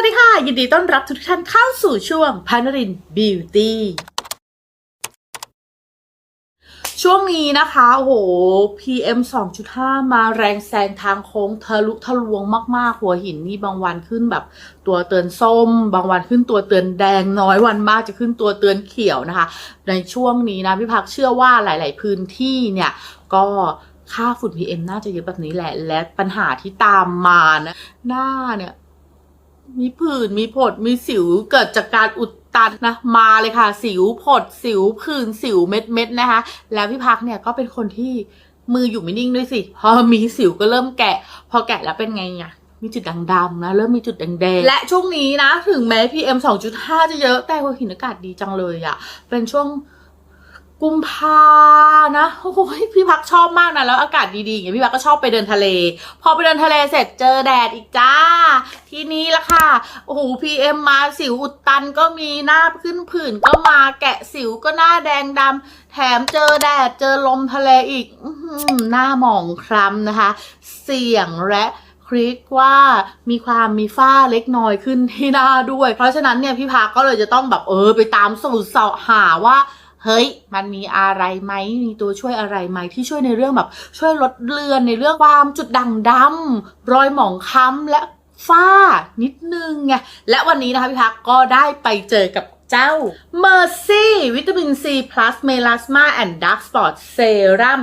วัสดีค่ะ ยินดีต้อนรับทุกท่านเข้าสู่ช่วงพานรินบิวตี้ช่วงนี้นะคะ โอ้โห PM 2.5 มาแรงแซงทางโค้งทะลุทะลวงมาก ๆ หัวหินนี่บางวันขึ้นแบบตัวเตือนส้ม บางวันขึ้นตัวเตือนแดงน้อยวันมากจะขึ้นตัวเตือนเขียวนะคะ ในช่วงนี้นะพี่พักเชื่อว่าหลาย ๆ พื้นที่เนี่ยก็ค่าฝุ่น PM น่าจะเยอะแบบนี้แหละ และปัญหาที่ตามมานะหน้าเนี่ย มีผื่นมีผดมีสิวเกิดจากการอุดตันนะมาเลยค่ะ สิวผดสิวผื่นสิวเม็ดเม็ดนะคะ แล้วพี่พักเนี่ยก็เป็นคนที่มืออยู่ไม่นิ่งด้วยสิ พอมีสิวก็เริ่มแกะ พอแกะแล้วเป็นไงอะมีจุดด่างดำนะ เริ่มมีจุดแดงๆ และช่วงนี้นะ ถึงแม้ PM 2.5 จะเยอะแต่หัวหินอากาศดีจังเลยอะเป็นช่วง กุมภานะโอ้โหพี่พักชอบมากนะแล้วอากาศดีๆอย่างพี่พักก็ชอบไปเดินทะเล พอไปเดินทะเลเสร็จเจอแดดอีกจ้า ที่นี้ละค่ะโอ้โหพีเอ็มมาสิวอุดตันก็มีหน้าขึ้นผื่นก็มาแกะสิวก็หน้าแดงดำแถมเจอแดดเจอลมทะเลอีกอหน้าหมองคล้ำนะคะ เสี่ยงและคลิกว่ามีความมีฝ้าเล็กน้อยขึ้นที่หน้าด้วย เพราะฉะนั้นเนี่ยพี่พักก็เลยจะต้องแบบเออไปตามสูตรเสาะหาว่า เฮ้ย มันมีอะไรไหมมีตัวช่วยอะไรไหมที่ช่วยในเรื่องแบบ ช่วยลดเลือนในเรื่องความจุดด่างดำรอยหมองคล้ำและฝ้านิดนึงไงและวันนี้นะคะพี่พักก็ได้ไปเจอกับเจ้า Mercy วิตามิน C plus melasma and dark spot serum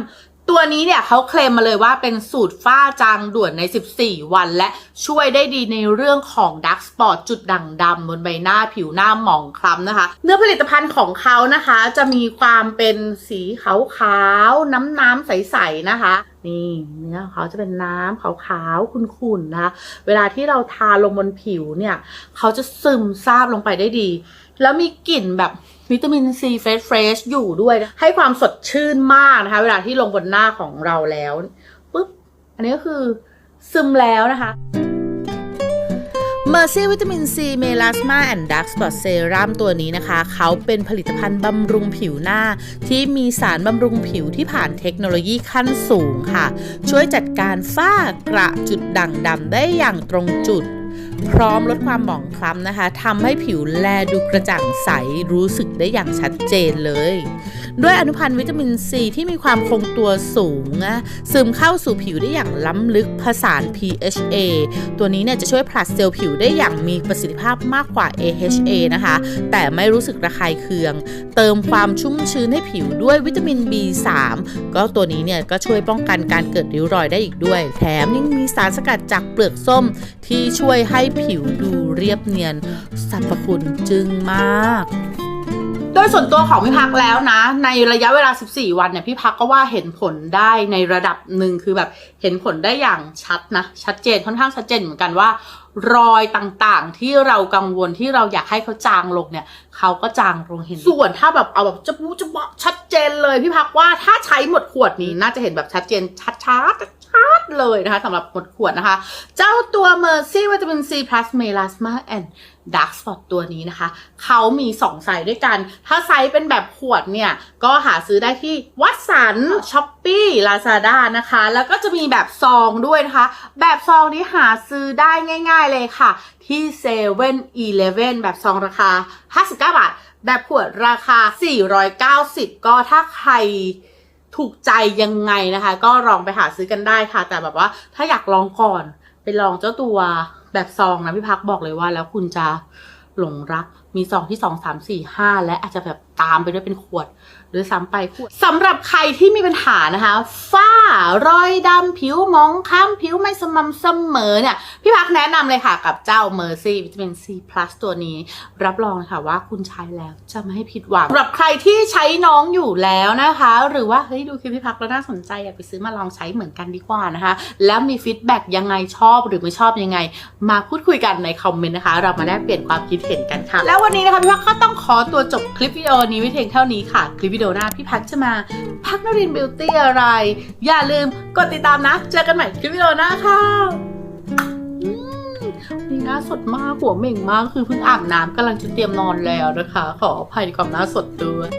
ตัวนี้เนี่ยเขาเคลมมาเลยว่าเป็นสูตรฝ้าจางด่วนใน 14 วัน และช่วยได้ดีในเรื่องของ dark spot จุดด่างดำบนใบหน้าผิวหน้าหมองคล้ำนะคะ เนื้อผลิตภัณฑ์ของเขานะคะ จะมีความเป็นสีขาวๆน้ำน้ำๆ ใสๆ นะคะ นี่เนื้อของเขาจะเป็นน้ำขาวๆ ขุ่นๆ นะคะ เวลาที่เราทาลงบนผิวเนี่ย เขาจะซึมซาบลงไปได้ดี แล้วมีกลิ่นแบบ วิตามินซีเฟรชเฟรชอยู่ด้วยนะให้ความสดชื่นมากนะคะ เวลาที่ลงบนหน้าของเราแล้วปุ๊บอันนี้ก็คือซึมแล้วนะคะ Mercy วิตามิน C Melasma and Dark Spot Serum ตัวนี้นะคะ เขาเป็นผลิตภัณฑ์บำรุงผิวหน้า ที่มีสารบำรุงผิวที่ผ่านเทคโนโลยีขั้นสูงค่ะ ช่วยจัดการฝ้ากระจุดด่างดำได้อย่างตรงจุด พร้อมลดความหมองคล้ำนะคะทำให้ผิวแลดูกระจ่างใสรู้สึกได้อย่างชัดเจนเลย ด้วยอนุพันธ์วิตามินซีที่มีความคงตัวสูงนะซึมเข้าสู่ผิวได้อย่างล้ำลึกผสาน PHA ตัวนี้เนี่ยจะช่วยผลัดเซลล์ผิวได้อย่างมีประสิทธิภาพมากกว่า AHA นะคะ แต่ไม่รู้สึกระคายเคือง เติมความชุ่มชื้นให้ผิวด้วยวิตามิน B3 ก็ตัวนี้เนี่ยก็ช่วยป้องกันการเกิดริ้วรอยได้อีกด้วย แถมยังมีสารสกัดจากเปลือกส้มที่ช่วยให้ผิวดูเรียบเนียนสรรพคุณจึงมาก โดยส่วนตัวของพี่พักแล้วนะ ในระยะเวลา 14 วันเนี่ยพี่พักก็ว่าเห็นผลได้ในระดับหนึ่งคือแบบเห็นผลได้อย่างชัดนะ ชัดเจนค่อนข้างชัดเจนเหมือนกันว่ารอยต่างๆ ที่เรากังวลที่เราอยากให้เขาจางลงเนี่ยเขาก็จางลงเห็น ส่วนถ้าแบบเอาแบบจะบูจะบะชัดเจนเลยพี่พักว่าถ้าใช้หมดขวดนี้น่าจะเห็นแบบชัดเจนชัดๆชัดๆ เลยนะคะสำหรับหมดขวดนะคะ เจ้าตัว Mercy วิตามิน C plus melasma and Dark Spot ตัวนี้นะคะ เขามี 2 ไซส์ด้วยกัน ถ้าไซส์เป็นแบบขวดเนี่ย ก็หาซื้อได้ที่วัดสันช้อปปี้ลาซาด้านะคะ แล้วก็จะมีแบบซองด้วยนะคะ แบบซองนี้หาซื้อได้ง่าย ๆเลยค่ะ ที่เซเว่นอีเลฟเว่นแบบซองราคา 59 บาท แบบขวดราคา 490 ก็ถ้าใคร ถูกใจยังไงนะคะ ก็ลองไปหาซื้อกันได้ค่ะ แต่แบบว่าถ้าอยากลองก่อนไปลองเจ้าตัวแบบซองนะพี่พักบอกเลยว่า แล้วคุณจะหลงรักมีซองที่สองสามสี่ห้าและอาจจะแบบ ตามไปด้วยเป็นขวด หรือซ้ำไปขวดสำหรับใครที่มีปัญหานะคะ ฝ้ารอยดำผิวหมองคล้ำผิวไม่สม่ำเสมอเนี่ย พี่พักแนะนำเลยค่ะกับเจ้า Mercy วิตามิน C plus ตัวนี้ รับรองค่ะว่าคุณใช้แล้วจะไม่ให้ผิดหวังสำหรับใครที่ใช้น้องอยู่แล้วนะคะ หรือว่าเฮ้ยดูคลิปพี่พักแล้วน่าสนใจอยากไปซื้อมาลองใช้เหมือนกันดีกว่านะคะ แล้วมีฟีดแบ็กยังไงชอบหรือไม่ชอบยังไง มาพูดคุยกันในคอมเมนต์นะคะ เรามาแลกเปลี่ยนความคิดเห็นกันค่ะ แล้ววันนี้นะคะพี่พักก็ต้องขอตัวจบคลิปวิดีโอันนี้ไว้เพียงเท่านี้ค่ะ คลิปวิดีโอหน้าพี่พักจะมา พักนรินบิวตี้อะไร อย่าลืมกดติดตามนะ เจอกันใหม่คลิปวิดีโอหน้าค่ะมนี่หน้าสดมากหัวเหม่งมากคือเพิ่งอาบน้ำกำลังจะเตรียมนอนแล้วนะคะ ขออภัยในความหน้าสดด้วย